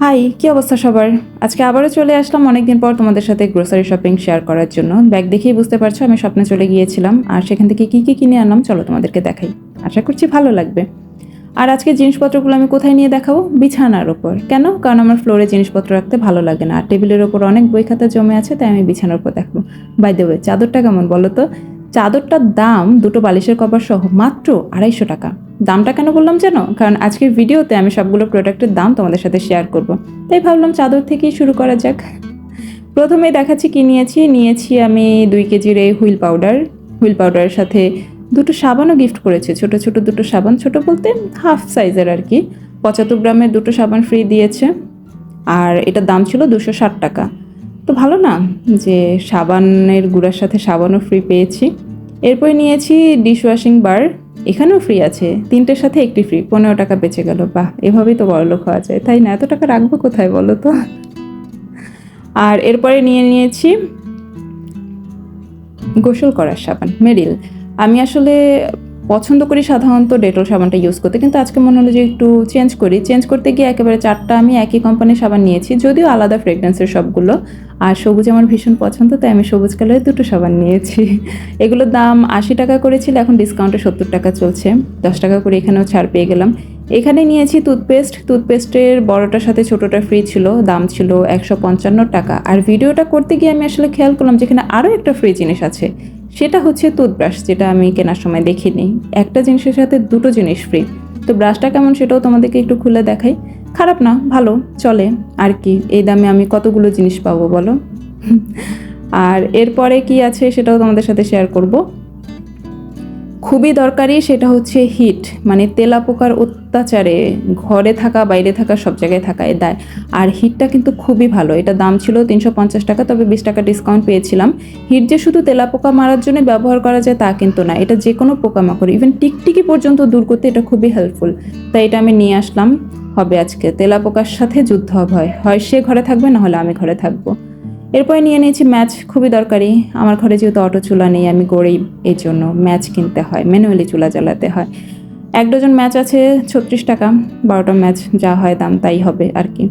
High, কি অবস্থা সবার? আজকে আবারও চলে আসলাম অনেকদিন পর তোমাদের সাথে গ্রোসারি শপিং শেয়ার করার জন্য। ব্যাগ দেখেই বুঝতে পারছ, আমি স্বপ্নে চলে গিয়েছিলাম। আর সেখান থেকে কী কী কিনে আনলাম, চলো তোমাদেরকে দেখাই। আশা করছি ভালো লাগবে। আর আজকে জিনিসপত্রগুলো আমি কোথায় নিয়ে দেখাবো? বিছানার ওপর। কেন? কারণ আমার ফ্লোরে জিনিসপত্র রাখতে ভালো লাগে না। আর টেবিলের ওপর অনেক বই খাতা জমে আছে, তাই আমি বিছানার ওপর দেখব। বাই দেবে চাদরটা কেমন বলো তো? চাদরটার দাম দুটো বালিশের কভার সহ মাত্র আড়াইশো টাকা। দামটা কেন বললাম জানো কারণ আজকের ভিডিওতে আমি সবগুলো প্রোডাক্টের দাম তোমাদের সাথে শেয়ার করব। তাই ভাবলাম চাদর থেকেই শুরু করা যাক। প্রথমে দেখাচ্ছি কি নিয়েছি। নিয়েছি আমি দুই কেজির এই হুইল পাউডার। হুইল পাউডারের সাথে দুটো সাবানও গিফট করেছে। ছোট ছোট দুটো সাবান, ছোট বলতে হাফ সাইজের আর কি। পঁচাত্তর গ্রামের দুটো সাবান ফ্রি দিয়েছে। আর এটার দাম ছিল দুশো ষাট টাকা। তো ভালো না যে সাবানের গুঁড়ার সাথে সাবানও ফ্রি পেয়েছি। এরপরে নিয়েছি ডিশ ওয়াশিং বার এখানেও ফ্রি আছে। তিনটের সাথে একটি ফ্রি পনেরো টাকা বেঁচে গেল। বাহ, এভাবেই তো বড়লোক হওয়া যায়। তাই না? এত টাকা রাখব কোথায় বলো তো? আর এরপরে নিয়ে নিয়েছি গোসল করার সাবান মেরিল আমি আসলে পছন্দ করি সাধারণত ডেটল সাবানটা ইউজ করতে, কিন্তু আজকে মনে হলো যে একটু চেঞ্জ করি। চেঞ্জ করতে গিয়ে একেবারে চারটা আমি একই কোম্পানির সাবান নিয়েছি, যদিও আলাদা ফ্রেগরেন্সের সবগুলো। আর সবুজ আমার ভীষণ পছন্দ, তাই আমি সবুজ কালারের দুটো সাবান নিয়েছি। এগুলোর দাম আশি টাকা করেছিল, এখন ডিসকাউন্টে সত্তর টাকা চলছে। দশ টাকা করে এখানেও ছাড় পেয়ে গেলাম। এখানে নিয়েছি টুথপেস্ট টুথপেস্টের বড়টার সাথে ছোটোটা ফ্রি ছিল, দাম ছিল একশো পঞ্চান্ন টাকা। আর ভিডিওটা করতে গিয়ে আমি আসলে খেয়াল করলাম যেখানে আরও একটা ফ্রি জিনিস আছে। সেটা হচ্ছে টুথব্রাশ যেটা আমি কেনার সময় দেখিনি। একটা জিনিসের সাথে দুটো জিনিস ফ্রি তো ব্রাশটা কেমন সেটাও তোমাদেরকে একটু খুলে দেখাই। খারাপ না, ভালো, চলে। আর কি, এই দামে আমি কতগুলো জিনিস পাবো বলো? আর এরপরে কি আছে সেটাও তোমাদের সাথে শেয়ার করব। খুবই দরকারি সেটা হচ্ছে হিট মানে তেলা পোকার অত্যাচারে ঘরে থাকা, বাইরে থাকা, সব জায়গায় থাকা এ দায়। আর হিটটা কিন্তু খুবই ভালো। এটা দাম ছিল তিনশো পঞ্চাশ টাকা, তবে বিশ টাকা ডিসকাউন্ট পেয়েছিলাম। হিট যে শুধু তেলা পোকা মারার জন্য ব্যবহার করা যায় তা কিন্তু না, এটা যে কোনো পোকামাকড় ইভেন টিকটিকি পর্যন্ত দূর করতে এটা খুবই হেল্পফুল তাই এটা আমি নিয়ে আসলাম। হবে আজকে। তেলা পোকার সাথে যুদ্ধ হয়। হয় সে ঘরে থাকবে, না হলে আমি ঘরে থাকব। এরপরে নিয়ে নিয়েছি ম্যাচ, খুবই দরকারি। আমার ঘরে যেহেতু অটো চুলা নেই, আমি গরিব এই জন্য ম্যাচ কিনতে হয়, ম্যানুয়ালি চুলা জ্বালাতে হয়। এক ডজন ম্যাচ আছে, ছত্রিশ টাকা, বারোটা ম্যাচ যা হয় দাম তাই হবে আর কি।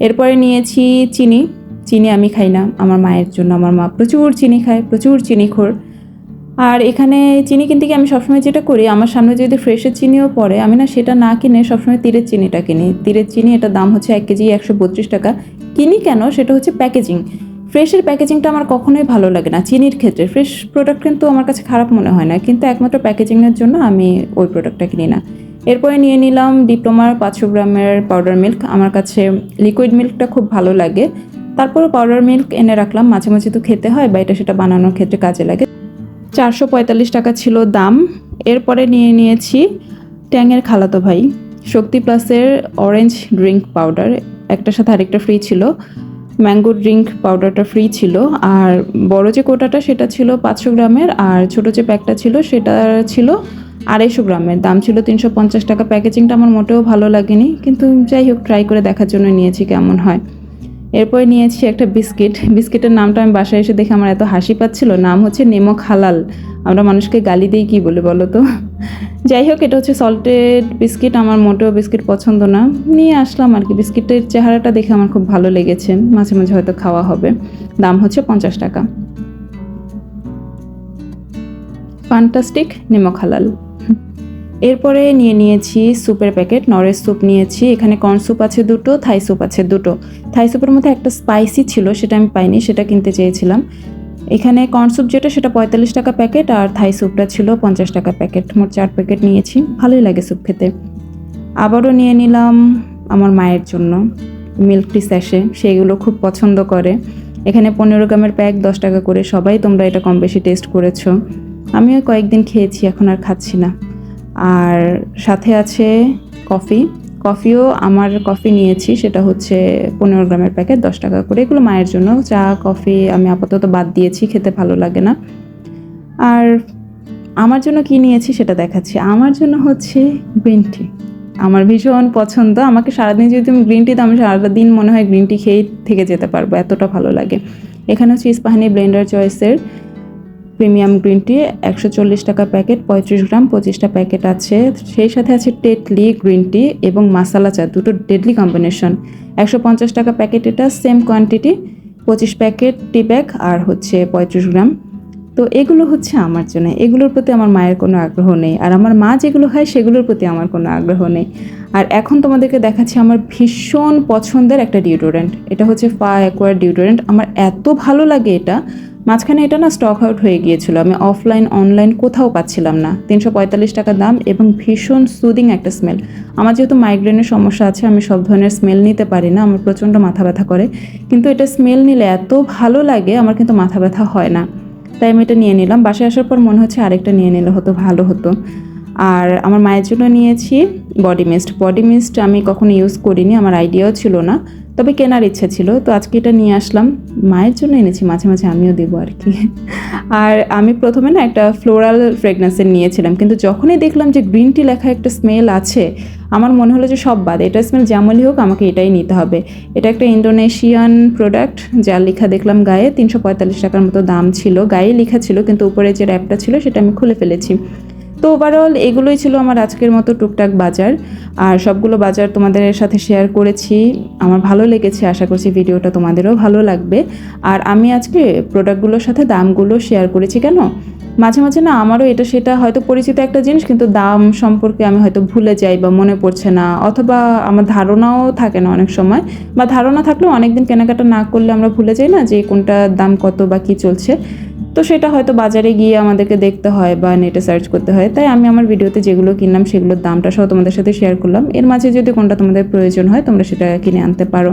এরপরে নিয়েছি চিনি চিনি আমি খাই না, আমার মায়ের জন্য, আমার মা প্রচুর চিনি খায়, প্রচুর চিনি খোর। আর এখানে চিনি কিনতে গিয়ে আমি সবসময় যেটা করি, আমার সামনে যদি ফ্রেশের চিনিও পড়ে, আমি না সেটা না কিনে সবসময় তীরের চিনিটা কিনি। তীরের চিনি এটা দাম হচ্ছে এক কেজি একশো বত্রিশ টাকা। কিনি কেন? সেটা হচ্ছে প্যাকেজিং। ফ্রেশের প্যাকেজিংটা আমার কখনোই ভালো লাগে না, চিনির ক্ষেত্রে। ফ্রেশ প্রোডাক্ট কিন্তু আমার কাছে খারাপ মনে হয় না, কিন্তু একমাত্র প্যাকেজিংয়ের জন্য আমি ওই প্রোডাক্টটা কিনি না। এরপরে নিয়ে নিলাম ডিপ্লোমার পাঁচশো গ্রামের পাউডার মিল্ক আমার কাছে লিকুইড মিল্কটা খুব ভালো লাগে। তারপরে পাউডার মিল্ক এনে রাখলাম, মাঝে মাঝে তো খেতে হয়, বা এটা সেটা বানানোর ক্ষেত্রে কাজে লাগে। চারশো পঁয়তাল্লিশ টাকা ছিল দাম। এরপরে নিয়ে নিয়েছি ট্যাংয়ের খালাতো ভাই, শক্তি প্লাসের অরেঞ্জ ড্রিঙ্ক পাউডার একটার সাথে আরেকটা ফ্রি ছিল। ম্যাঙ্গো ড্রিঙ্ক পাউডারটা ফ্রি ছিল। আর বড় যে কোটাটা সেটা ছিল পাঁচশো গ্রামের, আর ছোট যে প্যাকটা ছিল সেটা ছিল আড়াইশো গ্রামের। দাম ছিল তিনশো পঞ্চাশ টাকা। প্যাকেজিংটা আমার মোটেও ভালো লাগেনি, কিন্তু যাই হোক ট্রাই করে দেখার জন্য নিয়েছি কেমন হয়। এরপরে নিয়েছি একটা বিস্কিট। বিস্কিটের নামটা আমি বাসায় এসে দেখে আমার এত হাসি পাচ্ছিল। নাম হচ্ছে নেমক হালাল আমরা মানুষকে গালি দিই কি বলে বলো তো? যাই হোক, এটা হচ্ছে সল্টেড বিস্কিট আমার মোটেও বিস্কিট পছন্দ না। নিয়ে আসলাম আর কি বিস্কিটের চেহারাটা দেখে আমার খুব ভালো লেগেছে। মাঝে মাঝে হয়তো খাওয়া হবে। দাম হচ্ছে পঞ্চাশ টাকা। ফান্টাস্টিক নেমক হালাল। এরপরে নিয়ে নিয়েছি স্যুপের প্যাকেট নরেশ স্যুপ নিয়েছি। এখানে কর্ন স্যুপ আছে দুটো থাই স্যুপ আছে দুটো। থাই স্যুপের মধ্যে একটা স্পাইসি ছিল, সেটা আমি পাইনি, সেটা কিনতে চেয়েছিলাম। এখানে কর্ন স্যুপ যেটা, সেটা পঁয়তাল্লিশ টাকা প্যাকেট আর থাই স্যুপটা ছিল পঞ্চাশ টাকা প্যাকেট মোট চার প্যাকেট নিয়েছি। ভালোই লাগে স্যুপ খেতে। আবারও নিয়ে নিলাম আমার মায়ের জন্য মিল্ক টি স্যাশে সেগুলো খুব পছন্দ করে। এখানে পনেরো গ্রামের প্যাক দশ টাকা করে। সবাই তোমরা এটা কম বেশি টেস্ট করেছ। আমিও কয়েকদিন খেয়েছি, এখন আর খাচ্ছি না। আর সাথে আছে কফি কফিও আমার কফি নিয়েছি, সেটা হচ্ছে পনেরো গ্রামের প্যাকেট, দশ টাকা করে। এগুলো মায়ের জন্য। চা, কফি আমি আপাতত বাদ দিয়েছি, খেতে ভালো লাগে না। আর আমার জন্য কি নিয়েছি সেটা দেখাচ্ছি। আমার জন্য হচ্ছে গ্রিন টি। আমার ভীষণ পছন্দ। আমাকে সারাদিন যদি তুমি গ্রিন টি দাও, আমি সারাদিন মনে হয় গ্রিন টি খেয়েই থেকে যেতে পারব। এতটা ভালো লাগে। এখানে হচ্ছে ইস্পাহানি ব্লেন্ডার চয়েসের প্রিমিয়াম গ্রিন টি, একশো চল্লিশ টাকা প্যাকেট, পঁয়ত্রিশ গ্রাম, পঁচিশটা প্যাকেট আছে। সেই সাথে আছে টেটলি গ্রিন টি এবং মাসালা চা দুটো ডেডলি কম্বিনেশন একশো পঞ্চাশ টাকা প্যাকেট এটা সেম কোয়ান্টিটি পঁচিশ প্যাকেট টি ব্যাগ আর হচ্ছে পঁয়ত্রিশ গ্রাম। তো এগুলো হচ্ছে আমার জন্য। এগুলোর প্রতি আমার মায়ের কোনো আগ্রহ নেই। আর আমার মা যেগুলো খায়, সেগুলোর প্রতি আমার কোনো আগ্রহ নেই। আর এখন তোমাদেরকে দেখাচ্ছি আমার ভীষণ পছন্দের একটা ডিওডোরেন্ট এটা হচ্ছে ফা অ্যাকোয়ার ডিওডোরেন্ট আমার এত ভালো লাগে এটা। মাঝখানে এটা না স্টক আউট হয়ে গিয়েছিল। আমি অফলাইন অনলাইন কোথাও পাচ্ছিলাম না। তিনশো পঁয়তাল্লিশ টাকা দাম এবং ভীষণ সুদিং একটা স্মেল আমার যেহেতু মাইগ্রেনের সমস্যা আছে, আমি সব ধরনের স্মেল নিতে পারি না। আমার প্রচণ্ড মাথা ব্যথা করে। কিন্তু এটা স্মেল নিলে এত ভালো লাগে, আমার কিন্তু মাথা ব্যথা হয় না। তাই আমি এটা নিয়ে নিলাম। বাসায় আসার পর মনে হচ্ছে আরেকটা নিয়ে নিলে হতো, ভালো হতো। আর আমার মায়ের জন্য নিয়েছি বডি মিস্ট বডি মিস্ট আমি কখনো ইউজ করিনি, আমার আইডিয়াও ছিল না। তবে কেনার ইচ্ছা ছিল, তো আজকে এটা নিয়ে আসলাম। মায়ের জন্য এনেছি, মাঝে মাঝে আমিও দেবো আর কি। আর আমি প্রথমে না একটা ফ্লোরাল ফ্রেগনেন্সের নিয়েছিলাম, কিন্তু যখনই দেখলাম যে গ্রিন টি লেখা একটা স্মেল আছে, আমার মনে হলো যে সব বাদ, এটা স্মেল যেমনই হোক আমাকে এটাই নিতে হবে। এটা একটা ইন্দোনেশিয়ান প্রোডাক্ট যার লেখা দেখলাম গায়ে তিনশো পঁয়তাল্লিশ টাকার মতো দাম ছিল। গায়ে লেখা ছিল, কিন্তু উপরে যে র্যাপটা ছিল, সেটা আমি খুলে ফেলেছি। তো ওভারঅল এগুলোই ছিল আমার আজকের মতো টুকটাক বাজার। আর সবগুলো বাজার তোমাদের সাথে শেয়ার করেছি। আমার ভালো লেগেছে, আশা করছি ভিডিওটা তোমাদেরও ভালো লাগবে। আর আমি আজকে প্রোডাক্টগুলোর সাথে দামগুলো শেয়ার করেছি কেন? মাঝে মাঝে না আমারও এটা সেটা হয়তো পরিচিত একটা জিনিস, কিন্তু দাম সম্পর্কে আমি হয়তো ভুলে যাই বা মনে পড়ছে না। অথবা আমার ধারণাও থাকে না অনেক সময়। বা ধারণা থাকলেও অনেকদিন কেনাকাটা না করলে আমরা ভুলে যাই না যে কোনটার দাম কত বা কী চলছে। তো সেটা হয়তো বাজারে গিয়ে আমাদেরকে দেখতে হয় বা নেটে সার্চ করতে হয়। তাই আমি আমার ভিডিওতে যেগুলো কিনলাম, সেগুলোর দামটা সহ তোমাদের সাথে শেয়ার করলাম। এর মাঝে যদি কোনটা তোমাদের প্রয়োজন হয়, তোমরা সেটা কিনে আনতে পারো।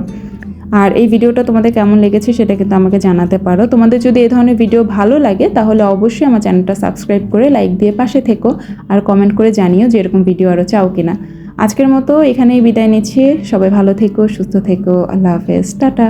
আর এই ভিডিওটা তোমাদের কেমন লেগেছে সেটা কিন্তু আমাকে জানাতে পারো। তোমাদের যদি এই ধরনের ভিডিও ভালো লাগে, তাহলে অবশ্যই আমার চ্যানেলটা সাবস্ক্রাইব করে লাইক দিয়ে পাশে থেকো আর কমেন্ট করে জানিও যে এরকম ভিডিও আরও চাও কিনা। আজকের মতো এখানেই বিদায় নিচ্ছি। সবাই ভালো থেকো, সুস্থ থেকো। আল্লাহ হাফেজ। টাটা।